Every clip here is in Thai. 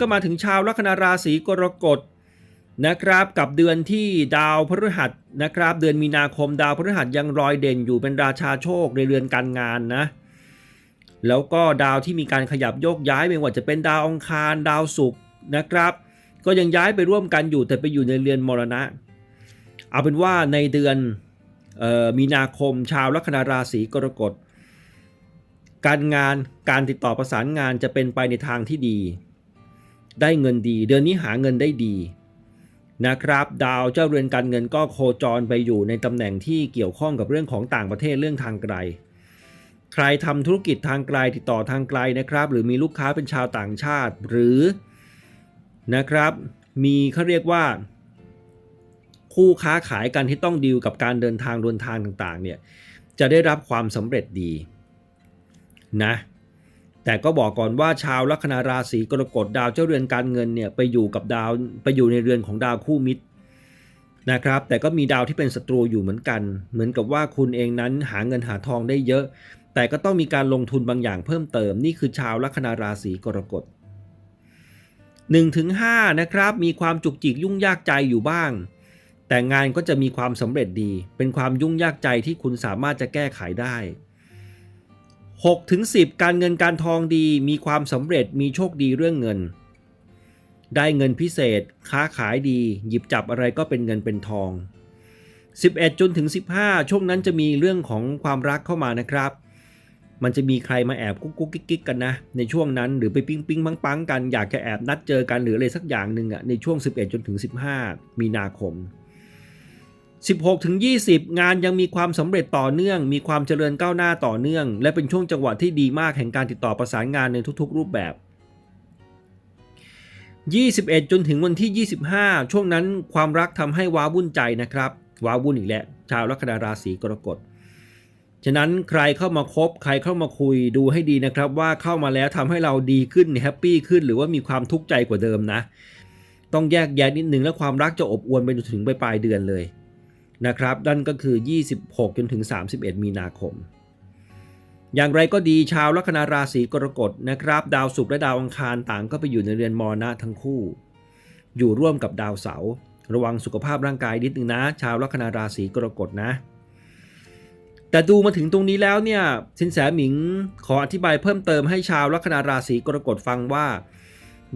ก็มาถึงชาวลัคนาราศีกรกฎนะครับกับเดือนที่ดาวพฤหัสนะครับ เดือนมีนาคมดาวพฤหัสยังรอยเด่นอยู่เป็นราชาโชคในเรือนการงานนะ แล้วก็ดาวที่มีการขยับโยกย้ายไม่ว่าจะเป็นดาวองคารดาวศุกร์นะครับ ก็ยังย้ายไปร่วมกันอยู่แต่ไปอยู่ในเรือนมรณะ เอาเป็นว่าในเดือนออมีนาคมชาวลัคนาราศีกรกฎการงานการติดต่อประสานงานจะเป็นไปในทางที่ดี ได้เงินดี เดือนนี้หาเงินได้ดีนะครับ ดาวเจ้าเรือนการเงินก็โคจรไปอยู่ในตำแหน่งที่เกี่ยวข้องกับเรื่องของต่างประเทศเรื่องทางไกล ใครทำธุรกิจทางไกลติดต่อทางไกลนะครับ หรือมีลูกค้าเป็นชาวต่างชาติ หรือนะครับ มีเขาเรียกว่า คู่ค้าขายกันที่ต้องดีลกับการเดินทางเดินทางต่างๆเนี่ยจะได้รับความสำเร็จดีนะ แต่ก็บอกก่อนว่าชาวลัคนาราศีกรกฎดาวเจ้าเรือนการเงินเนี่ยไปอยู่กับดาวไปอยู่ในเรือนของดาวคู่มิตรนะครับ แต่ก็มีดาวที่เป็นศัตรูอยู่เหมือนกัน เหมือนกับว่าคุณเองนั้นหาเงินหาทองได้เยอะ แต่ก็ต้องมีการลงทุนบางอย่างเพิ่มเติม นี่คือชาวลัคนาราศีกรกฎ1-5นะครับ มีความจุกจิกยุ่งยากใจอยู่บ้าง แต่งานก็จะมีความสำเร็จดี เป็นความยุ่งยากใจที่คุณสามารถจะแก้ไขได้ 6ถึง10 การเงินการทองดีมีความสำเร็จมีโชคดีเรื่องเงิน ได้เงินพิเศษ ค้าขายดี หยิบจับอะไรก็เป็นเงินเป็นทอง 11 จนถึง 15 ช่วงนั้นจะมีเรื่องของความรักเข้ามานะครับ มันจะมีใครมาแอบกุ๊กกุ๊กกิ๊กกันนะ ในช่วงนั้นหรือไปปิ้งปิ้งปังปังกันอยากจะแอบนัดเจอกันหรืออะไรสักอย่างหนึ่งอะในช่วง 11 จนถึง 15 มีนาคม 16ถึง20 งานยังมีความสำเร็จต่อเนื่อง มีความเจริญก้าวหน้าต่อเนื่อง และเป็นช่วงจังหวะที่ดีมากแห่งการติดต่อประสานงานในทุกๆ รูปแบบ 21 จนถึงวันที่ 25 ช่วงนั้นความรักทำให้ว้าวุ่นใจนะครับ ว้าวุ่นอีกแล้วชาวลัคนาราศีกรกฎฉะนั้นใครเข้ามาคบใครเข้ามาคุยดูให้ดีนะครับ ว่าเข้ามาแล้วทำให้เราดีขึ้นแฮปปี้ขึ้น หรือว่ามีความทุกข์ใจกว่าเดิมนะ ต้องแยกแยะนิดนึงแล้วความรักจะอบอวลไปจนถึงปลายเดือนเลย นะครับนั่นก็คือ 26 จนถึง 31 มีนาคม อย่างไรก็ดีชาวลัคนาราศีกรกฎนะครับ ดาวศุกร์และดาวอังคารต่างก็ไปอยู่ในเรือนมรณะทั้งคู่ อยู่ร่วมกับดาวเสาร์ระวังสุขภาพร่างกายนิดนึงนะ ชาวลัคนาราศีกรกฎนะแต่ดูมาถึงตรงนี้แล้วเนี่ยสินแสหมิงขออธิบายเพิ่มเติมให้ชาวลัคนาราศีกรกฎฟังว่า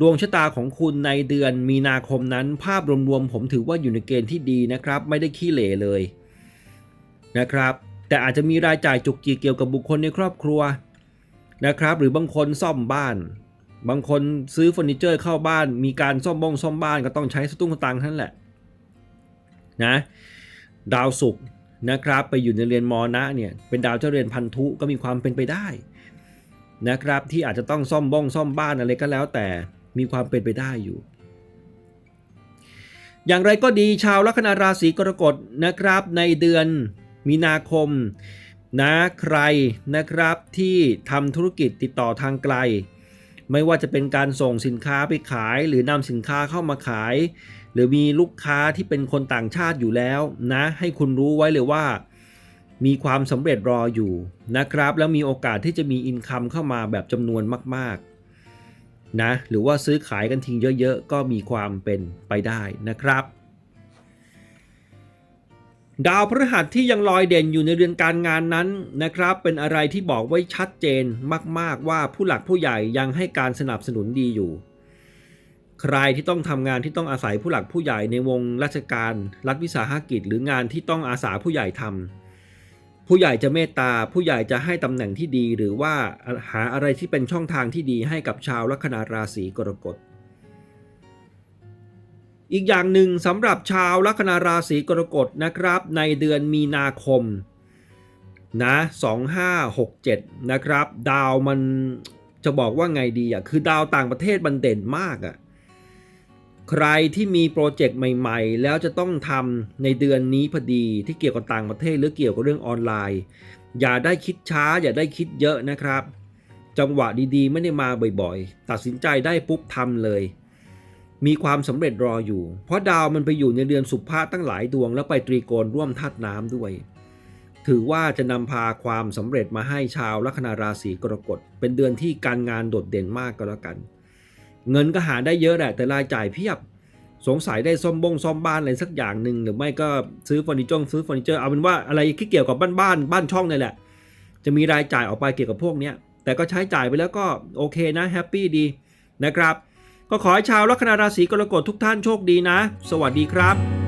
ดวงชะตาของคุณในเดือนมีนาคมนั้น ภาพรวมๆผมถือว่าอยู่ในเกณฑ์ที่ดีนะครับ ไม่ได้ขี้เหร่เลยนะครับ แต่อาจจะมีรายจ่ายจุกจิกเกี่ยวกับบุคคลในครอบครัวนะครับ หรือบางคนซ่อมบ้าน บางคนซื้อเฟอร์นิเจอร์เข้าบ้าน มีการซ่อมบ้องซ่อมบ้านก็ต้องใช้สตุ้งตังทั้นแหละนะดาวศุกร์นะครับไปอยู่ในเรือนมอนะเนี่ยเป็นดาวเจ้าเรือนพันธุก็มีความเป็นไปได้นะครับที่อาจจะต้องซ่อมบ้องซ่อมบ้านอะไรก็แล้วแต่ มีความเป็นไปได้อยู่ อย่างไรก็ดีชาวลัคนาราศีกรกฎนะครับในเดือนมีนาคมนะใครนะครับที่ทำธุรกิจติดต่อทางไกล ไม่ว่าจะเป็นการส่งสินค้าไปขาย หรือนำสินค้าเข้ามาขาย หรือมีลูกค้าที่เป็นคนต่างชาติอยู่แล้วนะให้คุณรู้ไว้เลยว่า มีความสำเร็จรออยู่นะครับ แล้วมีโอกาสที่จะมีอินคัมเข้ามาแบบจำนวนมาก นะหรือว่าซื้อขายกันทิ้งเยอะๆ ก็มีความเป็นไปได้นะครับ ดาวพฤหัสที่ยังลอยเด่นอยู่ในเรือนการงานนั้นนะครับ เป็นอะไรที่บอกไว้ชัดเจนมากๆว่าผู้หลักผู้ใหญ่ยังให้การสนับสนุนดีอยู่ ใครที่ต้องทำงานที่ต้องอาศัยผู้หลักผู้ใหญ่ในวงราชการ รัฐวิสาหกิจ หรืองานที่ต้องอาสาผู้ใหญ่ทำ ผู้ใหญ่จะเมตตา ผู้ใหญ่จะให้ตำแหน่งที่ดี หรือว่าหาอะไรที่เป็นช่องทางที่ดีให้กับชาวลัคนาราศีกรกฎ อีกอย่างหนึ่งสำหรับชาวลัคนาราศีกรกฎนะครับ ในเดือนมีนาคมนะ2567 นะครับ ดาวมันจะบอกว่าไงดีอะคือดาวต่างประเทศมันเด่นมากอะ ใครที่มีโปรเจกต์ใหม่ๆ แล้วจะต้องทำในเดือนนี้พอดีที่เกี่ยวกับต่างประเทศหรือเกี่ยวกับเรื่องออนไลน์ อย่าได้คิดช้า อย่าได้คิดเยอะนะครับ จังหวะดีๆ ไม่ได้มาบ่อยๆ ตัดสินใจได้ปุ๊บทำเลย มีความสำเร็จรออยู่ เพราะดาวมันไปอยู่ในเรือนสุภาตั้งหลายดวง แล้วไปตรีโกณร่วมธาตุน้ำด้วย ถือว่าจะนำพาความสำเร็จมาให้ชาวลัคนาราศีกรกฎเป็นเดือนที่การงานโดดเด่นมากก็แล้วกัน เงินก็หาได้เยอะแหละแต่รายจ่ายเพียบ สงสัยได้ซ่อมบงซ่อมบ้านอะไรสักอย่างหนึ่งหรือไม่ก็ซื้อเฟอร์นิเจอร์ซื้อเฟอร์นิเจอร์เอาเป็นว่าอะไรที่เกี่ยวกับบ้านบ้านบ้านช่องนี่แหละ จะมีรายจ่ายออกไปเกี่ยวกับพวกนี้แต่ก็ใช้จ่ายไปแล้วก็โอเคนะแฮปปี้ดีนะครับ ก็ขอให้ชาวลัคนาราศีกรกฎทุกท่านโชคดีนะ สวัสดีครับ